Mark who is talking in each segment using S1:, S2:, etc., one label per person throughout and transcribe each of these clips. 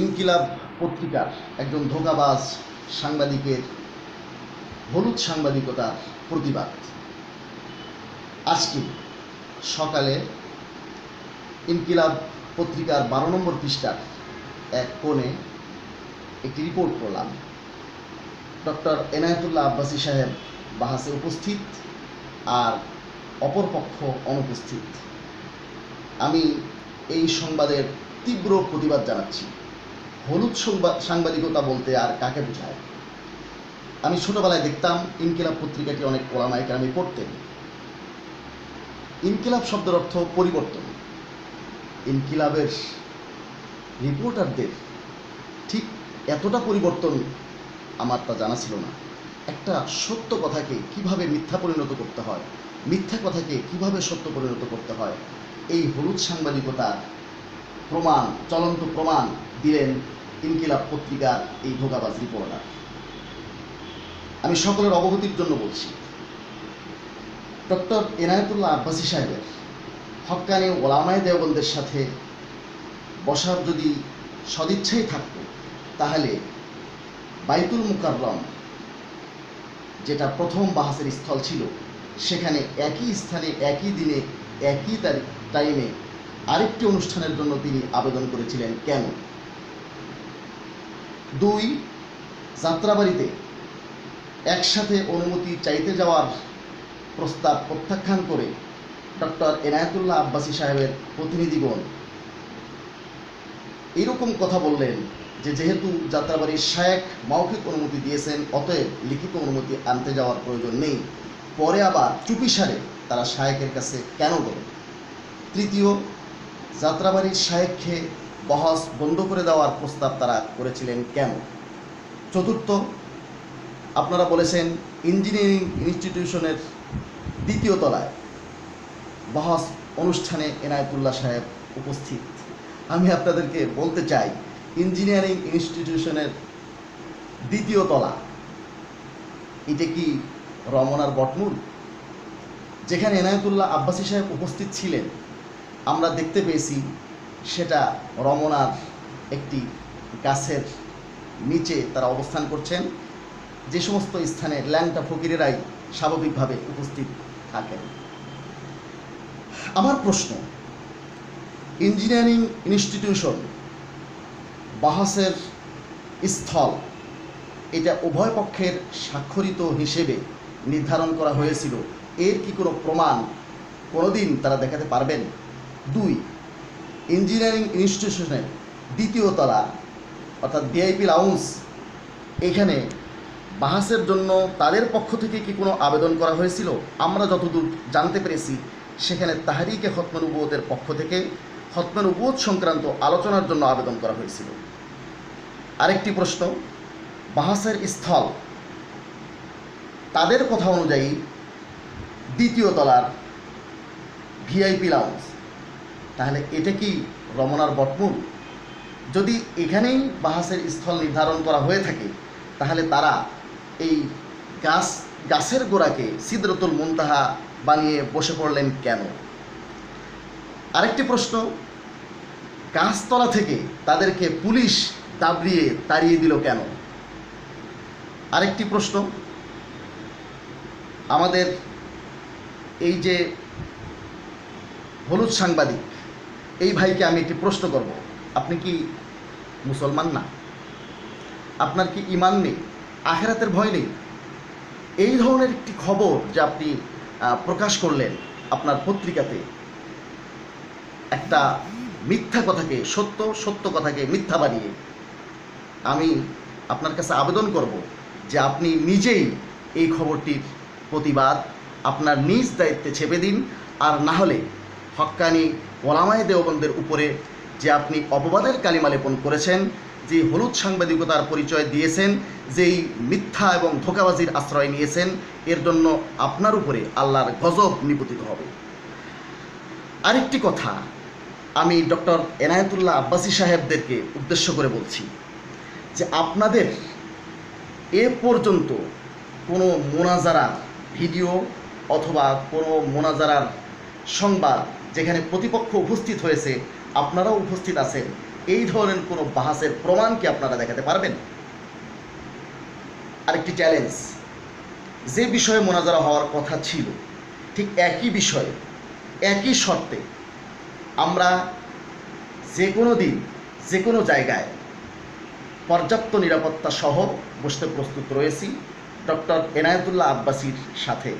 S1: ইনকিলাব পত্রিকার একজন ধোকাবাজ সাংবাদিকের হলুদ সাংবাদিকতার প্রতিবাদ। আজকে সকালে ইনকিলাব পত্রিকার বারো নম্বর পৃষ্ঠার এক কোণে একটি রিপোর্ট করলাম। ডক্টর এনায়েতুল্লাহ আব্বাসী সাহেব বাহাসে উপস্থিত আর অপরপক্ষ অনুপস্থিত। আমি এই সংবাদের তীব্র প্রতিবাদ জানাচ্ছি। হলুদ সংবাদ সাংবাদিকতা বলতে আর কাকে বোঝায়? আমি ছোটবেলায় দেখতাম ইনকিলাব পত্রিকাটি অনেক ওলামাইকে আমি পড়তেন ইনকিলাব শব্দের অর্থ পরিবর্তন। ইনকিলাবের রিপোর্টারদের ঠিক এতটা পরিবর্তন আমার তা জানা ছিল না। একটা সত্য কথাকে কীভাবে মিথ্যা পরিণত করতে হয়, মিথ্যা কথাকে কীভাবে সত্য পরিণত করতে হয় এই হলুদ সাংবাদিকতার প্রমাণ, চলন্ত প্রমাণ দিলেন ইনকিলাব পত্রিকার এই ধোকাবাজ রিপোর্টার। আমি সকলের অবগতির জন্য বলছি, ডক্টর এনায়েতুল্লাহ আব্বাসী সাহেবের হক্কানি ওলামায় দেওবন্দের সাথে বসার যদি সদিচ্ছাই থাকত, তাহলে বাইতুল মুকাররম, যেটা প্রথম বাহাসের স্থল ছিল, সেখানে একই স্থানে, একই দিনে, একই তারিখ টাইমে আরেকটি অনুষ্ঠানের জন্য তিনি আবেদন করেছিলেন কেন? দুই, যাত্রাবাড়িতে একসাথে অনুমতি চাইতে যাওয়ার প্রস্তাব প্রত্যাখ্যান করে ডক্টর এনায়েতুল্লাহ আব্বাসী সাহেবের প্রতিনিধিগণ এরকম কথা বললেন যে যেহেতু যাত্রাবাড়ির শায়েক মৌখিক অনুমতি দিয়েছেন, অতএব লিখিত অনুমতি আনতে যাওয়ার প্রয়োজন নেই। পরে আবার চুপিসারে তারা শায়েকের কাছে কেন গেল? তৃতীয়, যাত্রাবাড়ির শায়েককে বহস বন্ধ করে দেওয়ার প্রস্তাব তারা করেছিলেন কেন? চতুর্থ, আপনারা বলেছেন ইঞ্জিনিয়ারিং ইনস্টিটিউশনের দ্বিতীয় তলায় বহস অনুষ্ঠানে এনায়েতুল্লাহ সাহেব উপস্থিত। আমি আপনাদেরকে বলতে চাই, ইঞ্জিনিয়ারিং ইনস্টিটিউশনের দ্বিতীয় তলা, এটা কি রমনার বটমূল? যেখানে এনায়েতুল্লাহ আব্বাসী সাহেব উপস্থিত ছিলেন আমরা দেখতে পেয়েছি সেটা রমনার একটি গাছের নিচে তারা অবস্থান করছেন। যে সমস্ত স্থানে ল্যাংটা ফকিরেরাই স্বাভাবিকভাবে উপস্থিত থাকেন। আমার প্রশ্ন, ইঞ্জিনিয়ারিং ইনস্টিটিউশন বাহাসের স্থল, এটা উভয় পক্ষের স্বাক্ষরিত হিসেবে নির্ধারণ করা হয়েছিল। এর কি কোনো প্রমাণ কোনোদিন তারা দেখাতে পারবেন? দুই ইঞ্জিনিয়ারিং ইনস্টিটিউশনের দ্বিতীয় তলা, অর্থাৎ ডিআইপি লাউন্স এখানে বাহাসের জন্য তাদের পক্ষ থেকে কি কোনো আবেদন করা হয়েছিল? আমরা যতদূর জানতে পেরেছি, সেখানে তাহারিকে হতমের উবোধের পক্ষ থেকে হতমের উবোধ সংক্রান্ত আলোচনার জন্য আবেদন করা হয়েছিল। আরেকটি প্রশ্ন, বাহাসের স্থল তাদের কথা অনুযায়ী দ্বিতীয় তলার ভিআইপি লাউন্স তাহলে এটা কি রমনার বটমূল? যদি এখানেই বাহাসের স্থল নির্ধারণ করা হয়ে থাকে, তাহলে তারা এই গাছ, গাছের গোড়াকে সিদ্রতুল মুনতাহা বানিয়ে বসে পড়লেন কেন? আরেকটি প্রশ্ন, গাছতলা থেকে তাদেরকে পুলিশ দাবড়িয়ে তাড়িয়ে দিল কেন? আরেকটি প্রশ্ন, আমাদের এই যে হলুদ সাংবাদিক এই ভাইকে আমি একটি প্রশ্ন করব। আপনি কি মুসলমান না? আপনার কি ইমান নেই? আখেরাতের ভয় নেই? এই ধরনের একটি খবর যে আপনি প্রকাশ করলেন আপনার পত্রিকাতে, একটা মিথ্যা কথাকে, সত্য সত্য কথাকে মিথ্যা বানিয়ে, আমি আপনার কাছে আবেদন করব যে আপনি নিজেই এই খবরটির প্রতিবাদ আপনার নিজ দায়িত্বে ছেপে দিন, আর না হলে হক্কানি ওলামায় দেওবন্দের উপরে যে আপনি অপবাদের কালিমা লেপন করেছেন, যে হলুদ সাংবাদিকতার পরিচয় দিয়েছেন যেই মিথ্যা এবং ধোকাবাজির আশ্রয় নিয়েছেন, এর জন্য আপনার উপরে আল্লাহর গজব নিপতিত হবে। আরেকটি কথা আমি ডক্টর এনায়েতুল্লাহ আব্বাসী সাহেবদেরকে উদ্দেশ্য করে বলছি, যে আপনাদের এ পর্যন্ত কোনো মোনাজারার ভিডিও অথবা কোনো মোনাজারার সংবাদ যেখানে প্রতিপক্ষ উপস্থিত হয়েছে, আপনারাও উপস্থিত আছেন। এই ধরনের কোনো বাহাসের প্রমাণ কি আপনারা দেখাতে পারবেন? আরেকটি চ্যালেঞ্জ যে বিষয়ে মোনাজারা হওয়ার কথা ছিল, ঠিক একই বিষয়ে, একই শর্তে, আমরা যে কোনো দিন, যে কোনো জায়গায় পর্যাপ্ত নিরাপত্তা সহ বসতে প্রস্তুত রয়েছি। ডক্টর এনায়েতুল্লাহ আব্বাসির সাথে।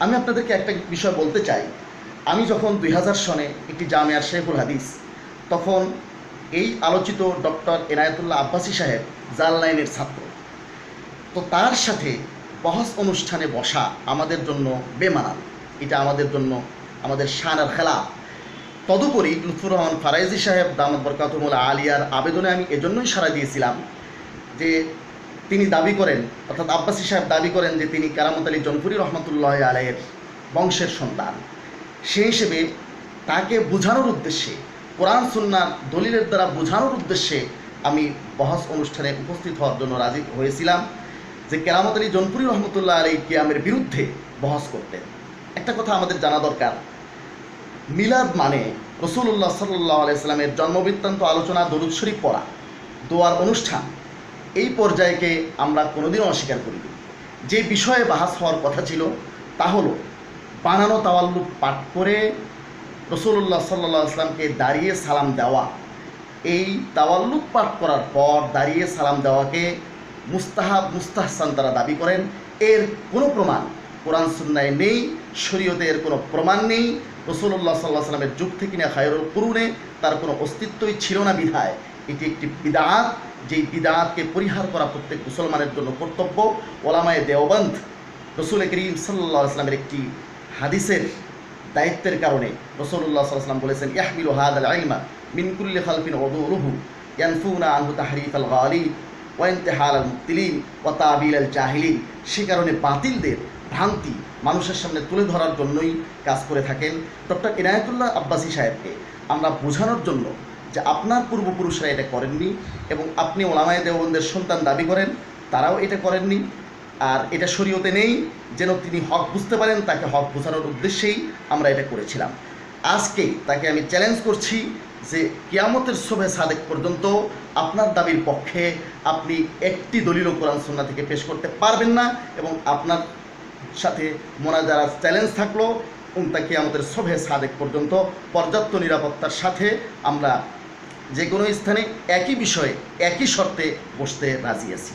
S1: আমি আপনাদেরকে একটা বিষয় বলতে চাই। আমি যখন দুই হাজার সনে একটি জামিয়ার শেখুল হাদিস, তখন এই আলোচিত ডক্টর এনায়েতুল্লাহ আব্বাসী সাহেব জাল লাইনের ছাত্র। তো তার সাথে বহস অনুষ্ঠানে বসা আমাদের জন্য বেমানান। এটা আমাদের জন্য আমাদের শান আর খেলা তদুপরি লুৎফুর রহমান ফারাইজি সাহেব দামদ বরকাতুমুল আলিয়ার আবেদনে আমি এজন্যই সাড়া দিয়েছিলাম যে তিনি দাবি করেন, অর্থাৎ আব্বাসী সাহেব দাবি করেন যে তিনি কারামত আলী জনপুরি রহমতুল্লাহ আলাইয়ের বংশের সন্তান। সেই হিসেবে তাকে বোঝানোর উদ্দেশ্যে, কোরআন সুন্নার দলিলের দ্বারা বোঝানোর উদ্দেশ্যে আমি বহস অনুষ্ঠানে উপস্থিত হওয়ার জন্য রাজি হয়েছিলাম যে কেরামত আলী জনপুরি রহমতুল্লাহ আলী কিয়ামের বিরুদ্ধে বহস করতেন। একটা কথা আমাদের জানা দরকার। মিলাদ মানে রসুল্লাহ সাল্লাহ আলাইস্লামের জন্মবৃত্তান্ত আলোচনা, দরুদ শরীফ পড়া, দোয়ার অনুষ্ঠান। এই পর্যায়কে আমরা কোনোদিনও অস্বীকার করিনি। যে বিষয়ে বাহাস হওয়ার কথা ছিল তা হলো বানানো তাওয়াল্লুক পাঠ করে রসুল্লাহ সাল্লাহ আসলামকে দাঁড়িয়ে সালাম দেওয়া। এই তাওয়াল্লুক পাঠ করার পর দাঁড়িয়ে সালাম দেওয়াকে মুস্তাহাব, মুস্তাহসান তারা দাবি করেন। এর কোনো প্রমাণ কোরআন সুন্নায় নেই শরীয়তের কোনো প্রমাণ নেই। রসুল্লাহ সাল্লাহ সাল্লামের যুগ থেকে না খায়রুল কুরুনে তার কোনো অস্তিত্বই ছিল না বিধায়। এটি একটি বিদাত, যেই বিদাতকে পরিহার করা প্রত্যেক মুসলমানের জন্য কর্তব্য। ওলামায়ে দেওবন্ধ রসুল করিম সাল্লাহ আসলামের একটি হাদিসের দায়িত্বের কারণে রসুল্লাহ সাল্লাম বলেছেন, ইয়াহমিলু হাদ আল আইলমা মিনকুল্লি খালফিন ওদুরুহু ইয়ানফুনা আনহু তাহরিফ আল গালি ওয়াইন্তেহাল আল মুক্তিলিন ও তাবিল আল জাহিলিন। সে কারণে বাতিলদের ভ্রান্তি মানুষের সামনে তুলে ধরার জন্যই কাজ করে থাকেন ডক্টর ইনায়তুল্লাহ আব্বাসী সাহেবকে। আমরা বোঝানোর জন্য যে আপনার পূর্বপুরুষরা এটা করেননি এবং আপনি ওলামায় দেওবন্দের সন্তান দাবি করেন, তারাও এটা করেননি। আর এটা শরীয়তে নেই, যেন তিনি হক বুঝতে পারেন, তাকে হক বোঝানোর উদ্দেশ্যেই আমরা এটা করেছিলাম। আজকে তাকে আমি চ্যালেঞ্জ করছি যে কিয়ামতের শোভে সাদেক পর্যন্ত আপনার দাবির পক্ষে আপনি একটি দলিল কোরআন সন্না থেকে পেশ করতে পারবেন না এবং আপনার সাথে মোনাজারা চ্যালেঞ্জ থাকল এবং তাকে আমাদের শোভে সাদেক পর্যন্ত পর্যাপ্ত নিরাপত্তার সাথে আমরা যে কোনো স্থানে একই বিষয়ে একই শর্তে বসতে রাজি আছি।